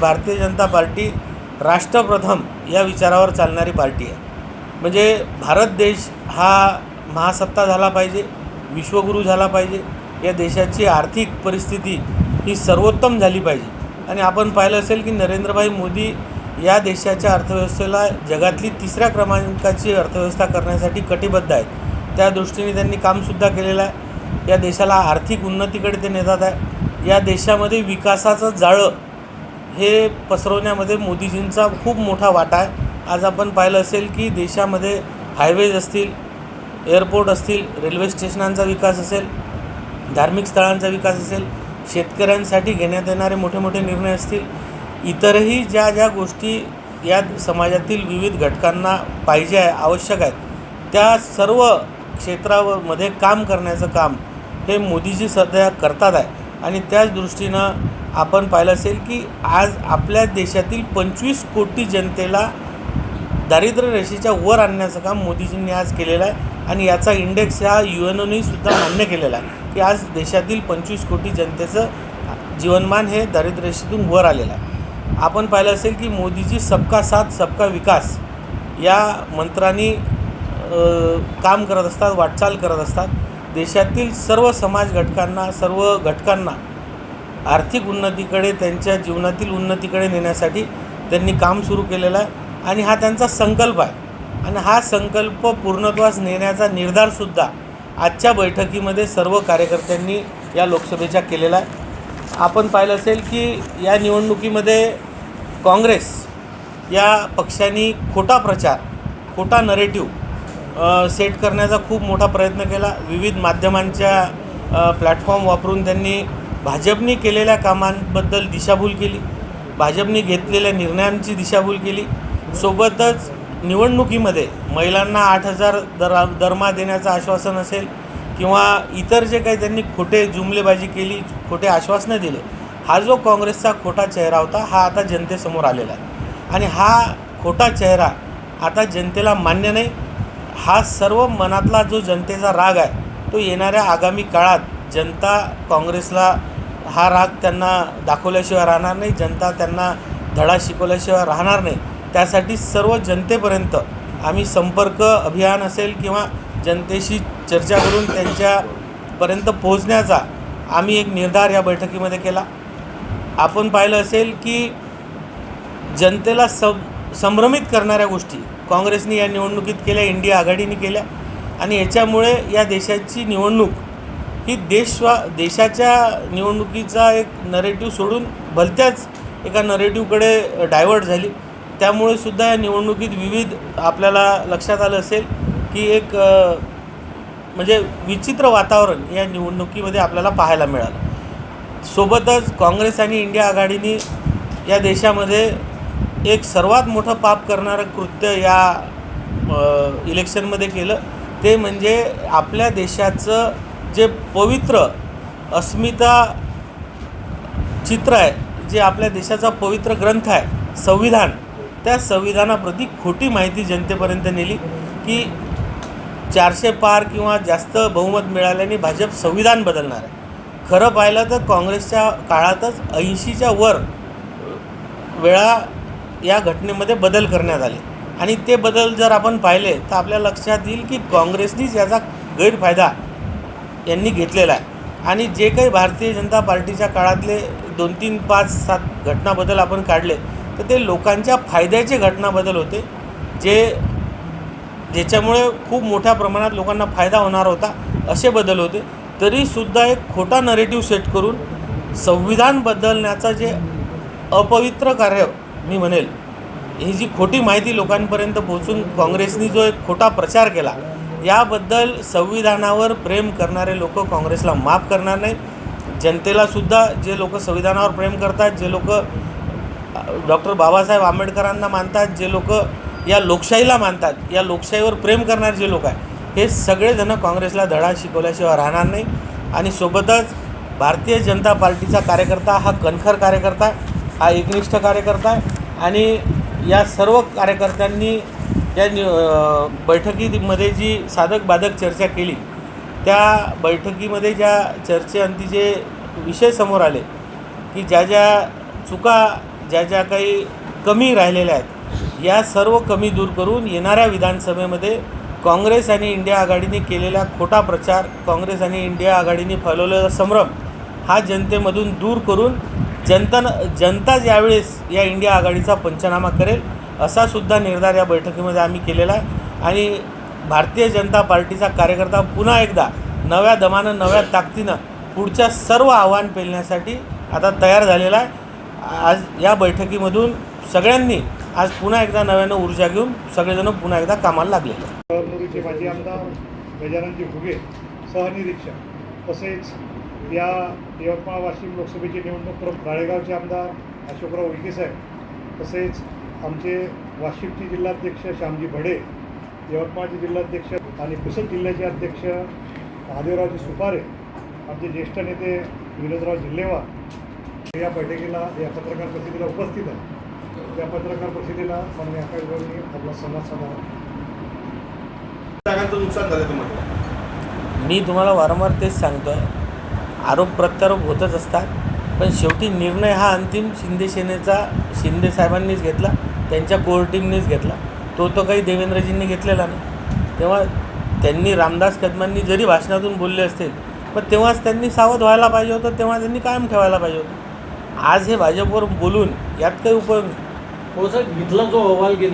Bharatiya Janata party राष्ट्रप्रथम या विचारावर चालणारी party आहे. म्हणजे भारत देश हा महासत्ता झाला पाहिजे विश्वगुरू झाला पाहिजे या देशाची आर्थिक परिस्थिती ही सर्वोत्तम झाली पाहिजे. आणि आपण पाहिलं असेल की नरेंद्रभाई मोदी या देशाच्या अर्थव्यवस्थेला जगातली तिसऱ्या क्रमांकाची अर्थव्यवस्था करण्यासाठी कटिबद्ध आहेत. त्या दृष्टीने त्यांनी कामसुद्धा केलेलं आहे. या देशाला आर्थिक उन्नतीकडे ते नेतात आहे. या देशामध्ये विकासाचं जाळं हे पसरवण्यामध्ये मोदीजींचा खूप मोठा वाटा आहे. आज आपण पाहिलं असेल की देशामध्ये हायवेज असतील एअरपोर्ट असतील रेल्वे स्टेशनांचा विकास असेल धार्मिक स्थळांचा विकास असेल शेतकऱ्यांसाठी घेण्यात येणारे मोठे मोठे निर्णय असतील. इतरही ज्या ज्या गोष्टी या समाजातील विविध घटकांना पाहिजे आहे आवश्यक आहेत त्या सर्व क्षेत्रामध्ये काम करण्याचं काम हे मोदीजी सध्या करतात आहे. आणि त्याच दृष्टीनं आपण पाहिलं असेल की आज आपल्या देशातील पंचवीस कोटी जनतेला दारिद्र्य रेषेच्या वर आणण्याचं काम मोदीजींनी आज केलेलं आहे. आणि याचा इंडेक्स हा यू एन ओनी सुद्धा मान्य केलेला आहे. की आज देशातील पंचवीस कोटी जनतेचं जीवनमान हे दारिद्र्यरेषेतून वर आलेलं आहे. आपण पाहिलं असेल की मोदीजी सबका साथ सबका विकास या मंत्रांनी काम करत असतात वाटचाल करत असतात. देशातील सर्व समाज घटकांना सर्व घटकांना आर्थिक उन्नतीकडे त्यांच्या जीवनातील उन्नतीकडे नेण्यासाठी त्यांनी काम सुरू केलेलं आहे आणि हा त्यांचा संकल्प आहे. आणि हा संकल्प पूर्णत्वास नेण्याचा निर्धारसुद्धा आजच्या बैठकीमध्ये सर्व कार्यकर्त्यांनी या लोकसभेच्या केलेला आहे. आपण पाहिलं असेल की या निवडणुकीमध्ये काँग्रेस या पक्षांनी खोटा प्रचार खोटा नरेटिव्ह सेट करण्याचा खूप मोठा प्रयत्न केला. विविध माध्यमांच्या प्लॅटफॉर्म वापरून त्यांनी भाजपनी केलेल्या कामांबद्दल दिशाभूल केली. भाजपनी घेतलेल्या निर्णयांची दिशाभूल केली. सोबतच निवडणुकीमध्ये महिलांना आठ हजार दरा दरमा देण्याचं आश्वासन असेल किंवा इतर जे काही त्यांनी खोटे जुमलेबाजी केली खोटे आश्वासनं दिले हा जो काँग्रेसचा खोटा चेहरा होता हा आता जनतेसमोर आलेला आहे. आणि हा खोटा चेहरा आता जनतेला मान्य नाही. हा सर्व मनातला जो जनतेचा राग आहे तो येणाऱ्या आगामी काळात जनता काँग्रेसला हा राग त्यांना दाखवल्याशिवाय राहणार नाही जनता त्यांना धडा शिकवल्याशिवाय राहणार नाही. त्यासाठी सर्व जनतेपर्यंत आम्ही संपर्क अभियान असेल किंवा जनतेशी चर्चा करून त्यांच्यापर्यंत पोहोचण्याचा आम्ही एक निर्धार या बैठकीमध्ये केला. आपण पाहिलं असेल की जनतेला सं संभ्रमित करणाऱ्या गोष्टी काँग्रेसने या निवडणुकीत केल्या इंडिया आघाडीने केल्या आणि याच्यामुळे या देशाची निवडणूक ही देशवा देशाच्या निवडणुकीचा एक नरेटिव्ह सोडून भलत्याच एका नरेटिव्हकडे डायवर्ट झाली. त्यामुळे सुद्धा या निवडणुकीत विविध आपल्याला लक्षात आलं असेल की एक म्हणजे विचित्र वातावरण या निवडणुकीमध्ये आपल्याला पाहायला मिळालं. सोबतच काँग्रेस आणि इंडिया आघाडीने या देशामध्ये एक सर्वात मोठं पाप करणारं कृत्य या इलेक्शनमध्ये केलं. ते म्हणजे आपल्या देशाचं जे पवित्र अस्मिता चित्र आहे जे आपल्या देशाचा पवित्र ग्रंथ आहे संविधान त्या संविधानाप्रती खोटी माहिती जनतेपर्यंत नेली की चारशे पार किंवा जास्त बहुमत मिळाल्याने भाजप संविधान बदलणार आहे. खरं पाहिलं तर काँग्रेसच्या काळातच ऐंशीच्या वर वेळा या घटनेमध्ये बदल करण्यात आले. आणि ते बदल जर आपण पाहिले तर आपल्या लक्षात येईल की काँग्रेसनीच याचा गैरफायदा यांनी घेतलेला आहे. आणि जे काही भारतीय जनता पार्टीच्या काळातले दोन तीन पाच सात घटनाबद्दल आपण काढले तर ते लोकांच्या फायद्याचे घटना बदल होते जे ज्याच्यामुळे खूप मोठ्या प्रमाणात लोकांना फायदा होणार होता असे बदल होते. तरीसुद्धा एक खोटा नरेटिव्ह सेट करून संविधान बदलण्याचा जे अपवित्र कार्य मी म्हणेल ही जी खोटी माहिती लोकांपर्यंत पोहोचून काँग्रेसनी जो एक खोटा प्रचार केला याबद्दल संविधानावर प्रेम करणारे लोक काँग्रेसला माफ करणार नाही जनतेलासुद्धा जे लोक संविधानावर प्रेम करतात जे लोक डॉक्टर बाबासाहेब आंबेडकरांना मानतात जे लोक या लोकशाहीला मानतात या लोकशाहीवर प्रेम करणारे जे लोक आहे हे सगळेजणं काँग्रेसला धडा शिकवल्याशिवाय राहणार नाही. आणि सोबतच भारतीय जनता पार्टीचा कार्यकर्ता हा कणखर कार्यकर्ता आहे, हा एकनिष्ठ कार्यकर्ता आहे. आणि या सर्व कार्यकर्त्यांनी या बैठकीमध्ये जी साधक बाधक चर्चा केली त्या बैठकीमध्ये ज्या चर्चेअंती जे विषय समोर आले की ज्या ज्या चुका ज्या ज्या काही कमी राहिलेल्या आहेत या सर्व कमी दूर करून येणाऱ्या विधानसभेमध्ये काँग्रेस आणि इंडिया आघाडीने केलेला खोटा प्रचार काँग्रेस आणि इंडिया आघाडीने फैलवलेला संभ्रम हा जनतेमधून दूर करून जनता जनता ज्यावेळेस या इंडिया आघाडीचा पंचनामा करेल असा सुद्धा निर्धार या बैठकीमध्ये आम्ही केलेला आहे. आणि भारतीय जनता पार्टीचा कार्यकर्ता पुन्हा एकदा नव्या दमानं नव्या ताकदीनं पुढच्या सर्व आव्हान पेलण्यासाठी आता तयार झालेला आहे. आज या बैठकीमधून सगळ्यांनी आज पुन्हा एकदा नव्यानं ऊर्जा घेऊन सगळेजण पुन्हा एकदा कामाला लागलेले कळमनुरीचे माजी आमदार गजाननजी फुगे सहनिरीक्षक तसेच या यवतमाळ वाशिम लोकसभेची निवडणूक प्रमुख राळेगावचे आमदार अशोकराव उईके साहेब तसेच आमचे वाशिमचे जिल्हाध्यक्ष श्यामजी भडे यवतमाळचे जिल्हाध्यक्ष आणि पुसद जिल्ह्याचे अध्यक्ष महादेवरावजी सुपारे आमचे ज्येष्ठ नेते विनोदराव जिल्हेवार या बैठकीला या पत्रकार परिषदेला उपस्थित आहे. त्या पत्रकार परिषदेला माननीय आकाशभाऊंनी आपला संवाद साधला जागांचं नुकसान झालं तुम्हाला? मी तुम्हाला वारंवार तेच सांगतो आहे आरोप प्रत्यारोप होतच असतात. पण शेवटी निर्णय हा अंतिम शिंदे सेनेचा शिंदे साहेबांनीच घेतला. त्यांच्या कोर टीमनीच घेतला. तो तो काही देवेंद्रजींनी घेतलेला नाही. तेव्हा त्यांनी रामदास कदमांनी जरी भाषणातून बोलले असतील पण तेव्हाच त्यांनी सावध व्हायला पाहिजे होतं तेव्हा त्यांनी कायम ठेवायला पाहिजे होतं. आज हे भाजपवर बोलून यात काही उपयोग नाही. हो साहेब इथला जो अहवाल गेला